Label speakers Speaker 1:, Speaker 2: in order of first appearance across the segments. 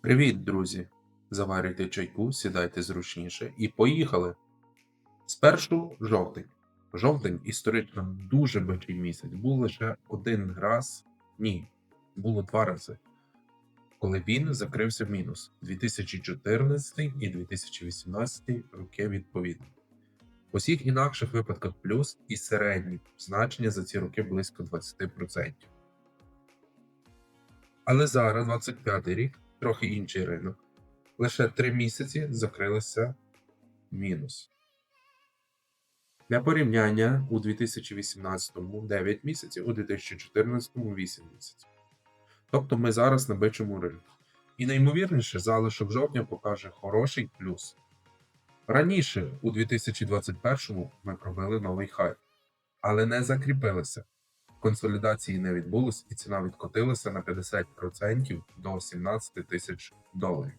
Speaker 1: Привіт, друзі! Заварюйте чайку, сідайте зручніше і поїхали. Спершу жовтень. Жовтень історично дуже бичий місяць. Був лише один раз, ні, було два рази, коли він закрився в мінус 2014 і 2018 роки відповідно. У всіх інакших випадках плюс і середні значення за ці роки близько 20%. Але зараз, 25 рік, трохи інший ринок. Лише 3 місяці закрилися мінус. Для порівняння у 2018 9 місяців, у 2014 8 місяців. Тобто ми зараз на бичому ринку. І найімовірніше, залишок жовтня покаже хороший плюс. Раніше, у 2021 ми пробили новий хай, але не закріпилися. Консолідації не відбулось і ціна відкотилася на 50% до 17 тисяч доларів.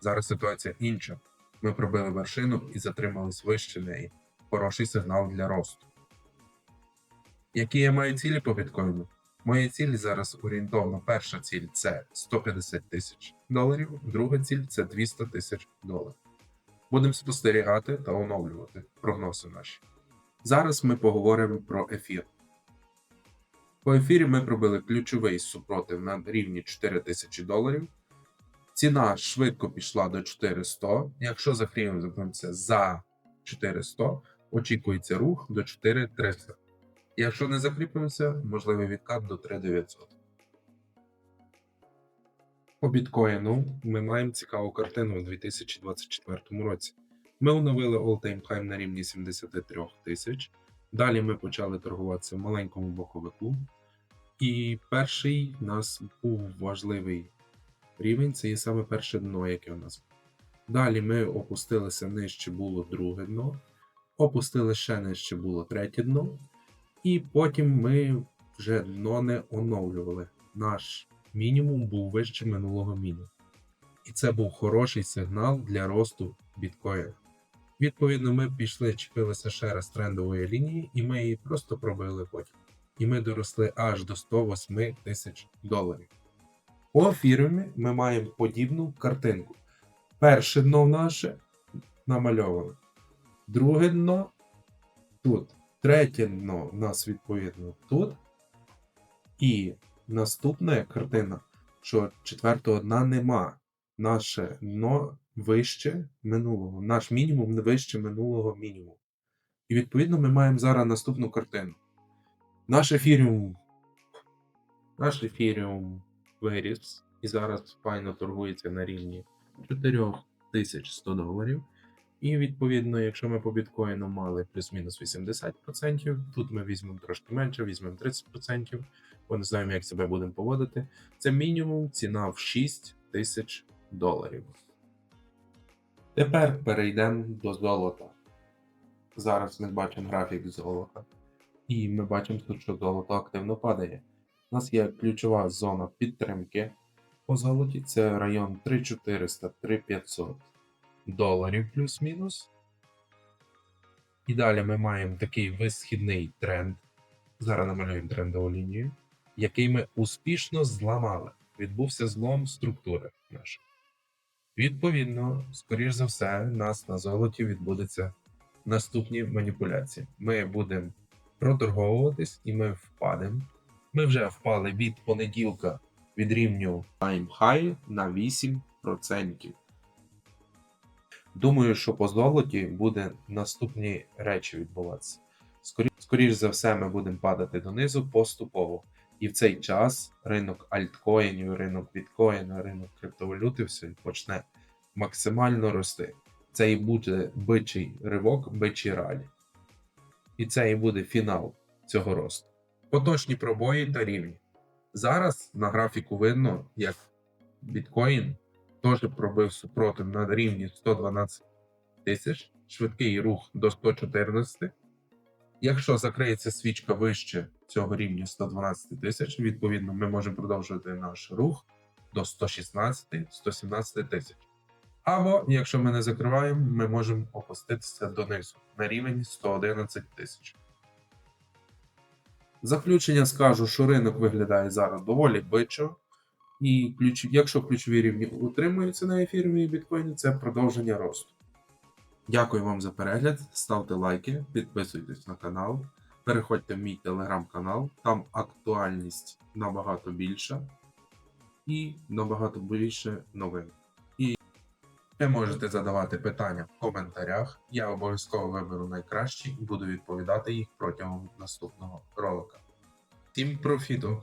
Speaker 1: Зараз ситуація інша. Ми пробили вершину і затримались вище неї. Хороший сигнал для росту. Які я маю цілі по біткоїну? Мої цілі зараз орієнтовно. Перша ціль це 150 тисяч доларів, друга ціль це 200 тисяч доларів. Будемо спостерігати та оновлювати прогнози наші. Зараз ми поговоримо про ефір. По ефірі ми пробили ключовий супротив на рівні 4000 доларів. Ціна швидко пішла до 400. Якщо закриємося за 400, очікується рух до 4300. Якщо не закріпимося, можливий відкат до 3900. По біткоїну ми маємо цікаву картину у 2024 році. Ми оновили all-time high на рівні 73 тисяч. Далі ми почали торгуватися в маленькому боковику. І перший у нас був важливий рівень це є саме перше дно, яке у нас. Далі ми опустилися нижче було друге дно, опустили ще нижче було третє дно, і потім ми вже дно не оновлювали. Наш мінімум був вище минулого мінімуму. І це був хороший сигнал для росту біткоїна. Відповідно, ми пішли, чіпилися ще раз трендової лінії, і ми її просто пробили потім. І ми доросли аж до 108 тисяч доларів. По фірмі ми маємо подібну картинку. Перше дно наше намальоване. Друге дно тут. Третє дно у нас відповідно тут. І наступна картина, що четвертого дна нема. Наше дно вище минулого. Наш мінімум вище минулого мінімуму. І відповідно ми маємо зараз наступну картину. Наш ефіріум. Наш ефіріум виріс і зараз файно торгується на рівні 4100 доларів. І відповідно, якщо ми по біткоїну мали плюс-мінус 80%, тут ми візьмемо трошки менше, візьмемо 30%, бо не знаємо, як себе будемо поводити. Це мінімум ціна в 6 тисяч доларів. Тепер перейдемо до золота. Зараз ми бачимо графік золота. І ми бачимо що золото активно падає. У нас є ключова зона підтримки по золоті. Це район 3400-3500 доларів плюс-мінус. І далі ми маємо такий висхідний тренд. Зараз намалюємо трендову лінію, який ми успішно зламали. Відбувся злом структури нашої. Відповідно, скоріш за все, у нас на золоті відбудуться наступні маніпуляції. Ми будемо проторговуватись і ми впадемо. Ми вже впали від понеділка від рівню Time High на 8%. Думаю, що по золоті буде наступні речі відбуватися. Скорі- Скоріш за все, ми будемо падати донизу поступово. І в цей час ринок альткоїнів, ринок біткоїна, ринок криптовалюти все почне максимально рости. Це і буде бичий ривок, бичий ралі. І це і буде фінал цього росту. Поточні пробої та рівні. Зараз на графіку видно, як біткоін теж пробив супротив на рівні 112 тисяч, швидкий рух до 114. Якщо закриється свічка вище цього рівня 112 тисяч, відповідно, ми можемо продовжувати наш рух до 116-117 тисяч. Або, якщо ми не закриваємо, ми можемо опуститися донизу на рівень 111 тисяч. Заключення скажу, що ринок виглядає зараз доволі бичо. І ключ... якщо ключові рівні утримуються на ефірі і біткоїні, це продовження росту. Дякую вам за перегляд. Ставте лайки, підписуйтесь на канал, переходьте в мій телеграм-канал, там актуальність набагато більша і набагато більше новин. Ви можете задавати питання в коментарях. Я обов'язково виберу найкращі і буду відповідати їх протягом наступного ролика. Всім профіту!